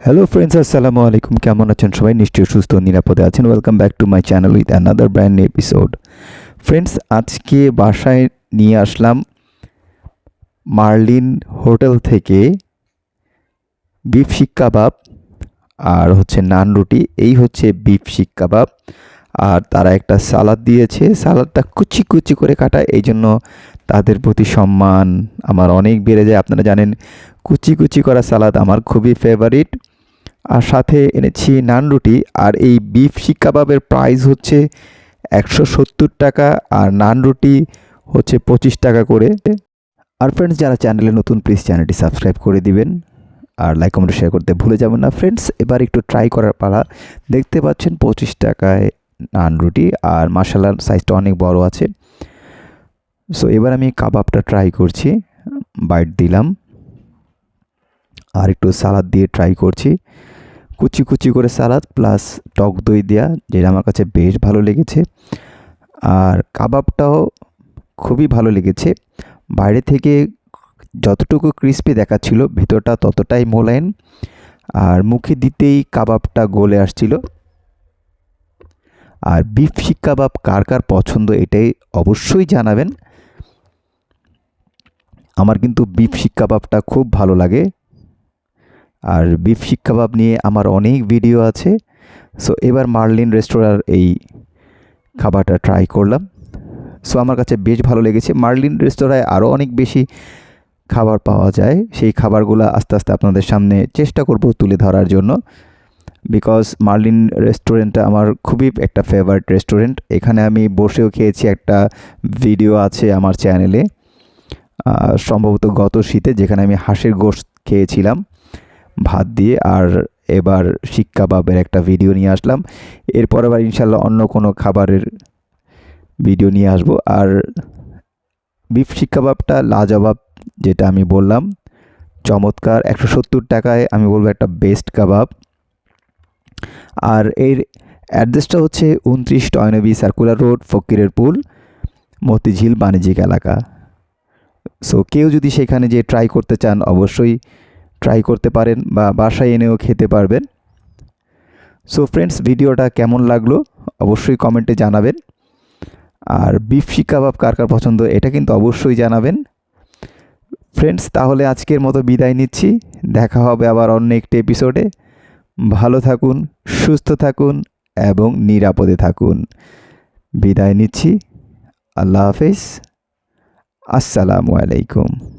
Hello friends আসসালামু আলাইকুম কেমন আছেন সবাই? নিশ্চয়ই সুস্থ নিরাপদে আছেন। Welcome back to my channel with another brand episode friends আজকে বাসায় নিয়ে আসলাম মার্লিন হোটেল থেকে বিফ শিক কাবাব আর হচ্ছে নান রুটি। এই হচ্ছে বিফ শিক কাবাব। আর তারা একটা সালাদ দিয়েছে। সালাদটা কুচি কুচি করে কাটা এই জন্য তাদের প্রতি সম্মান আমার অনেক বেড়ে যায়। আপনারা জানেন, কুচি কুচি করা সালাদ আমার খুবই ফেভারিট আর সাথে এনেছি নান রুটি, আর এই বিফ শিক প্রাইস হচ্ছে একশো সত্তর টাকা, আর নান রুটি হচ্ছে পঁচিশ টাকা করে। আর ফ্রেন্ডস যারা চ্যানেলে নতুন প্লিজ চ্যানেলটি সাবস্ক্রাইব করে দিবেন। আর লাইক কমেন্ট শেয়ার করতে ভুলে যাবেন না। ফ্রেন্ডস এবার একটু ট্রাই করার পালা। দেখতে পাচ্ছেন পঁচিশ টাকায় নান রুটি, আর মাসালার সাইজটা অনেক বড় আছে। সো এবার আমি কাবাবটা ট্রাই করছি বাইট দিলাম, আর একটু সালাদ দিয়ে ট্রাই করছি। কুচি কুচি করে সালাদ প্লাস টক দই দেওয়া যেটা আমার কাছে বেশ ভালো লেগেছে। আর কাবাবটাও খুবই ভালো লেগেছে। বাইরে থেকে যতটুকু ক্রিস্পি দেখাচ্ছিল, ভেতরটা ততটাই মোলায়েম। আর মুখে দিতেই কাবাবটা গলে আসছিল। আর বিফ শিক কাবাব কার কার পছন্দ, এটাই অবশ্যই জানাবেন। আমার কিন্তু বিফ শিক কাবাবটা খুব ভালো লাগে। আর বিফ শিক কাবাব নিয়ে আমার অনেক ভিডিও আছে। সো এবার মার্লিন রেস্তোরাঁর এই খাবারটা ট্রাই করলাম। সো আমার কাছে বেশ ভালো লেগেছে। মার্লিন রেস্তোরাঁয় আরও অনেক বেশি খাবার পাওয়া যায়। সেই খাবারগুলো আস্তে আস্তে আপনাদের সামনে চেষ্টা করব তুলে ধরার জন্য। বিকজ মার্লিন রেস্টুরেন্টটা আমার খুবই একটা ফেভারিট রেস্টুরেন্ট এখানে আমি বসেও খেয়েছি, একটা ভিডিও আছে আমার চ্যানেলে সম্ভবত গত শীতে যেখানে আমি হাঁসের গোশত খেয়েছিলাম, ভাত দিয়ে, আর এবার শিক কাবাবের একটা ভিডিও নিয়ে আসলাম। এরপর আবার ইনশাল্লাহ অন্য কোনো খাবারের ভিডিও নিয়ে আসব। আর বিফ শিক কাবাবটা লাজবাব, যেটা আমি বললাম, চমৎকার, একশো সত্তর টাকায় আমি বলব একটা বেস্ট কাবাব। আর এর অ্যাড্রেসটা হচ্ছে উনত্রিশ টয়নবি সার্কুলার রোড ফকিরের পুল, মতিঝিল বাণিজ্যিক এলাকা। সো কেউ যদি সেখানে যে ট্রাই করতে চান, অবশ্যই ট্রাই করতে পারেন বা বাসায় এনেও খেতে পারবেন। সো ফ্রেন্ডস ভিডিওটা কেমন লাগল? অবশ্যই কমেন্টে জানাবেন। আর বিফ শিক কাবাব কার কার পছন্দ, এটা কিন্তু অবশ্যই জানাবেন। ফ্রেন্ডস তাহলে আজকের মতো বিদায় নিচ্ছি। দেখা হবে আবার অন্য একটি এপিসোডে ভালো থাকুন, সুস্থ থাকুন এবং নিরাপদে থাকুন। বিদায় নিচ্ছি। আল্লাহ হাফেজ। আসসালামু আলাইকুম।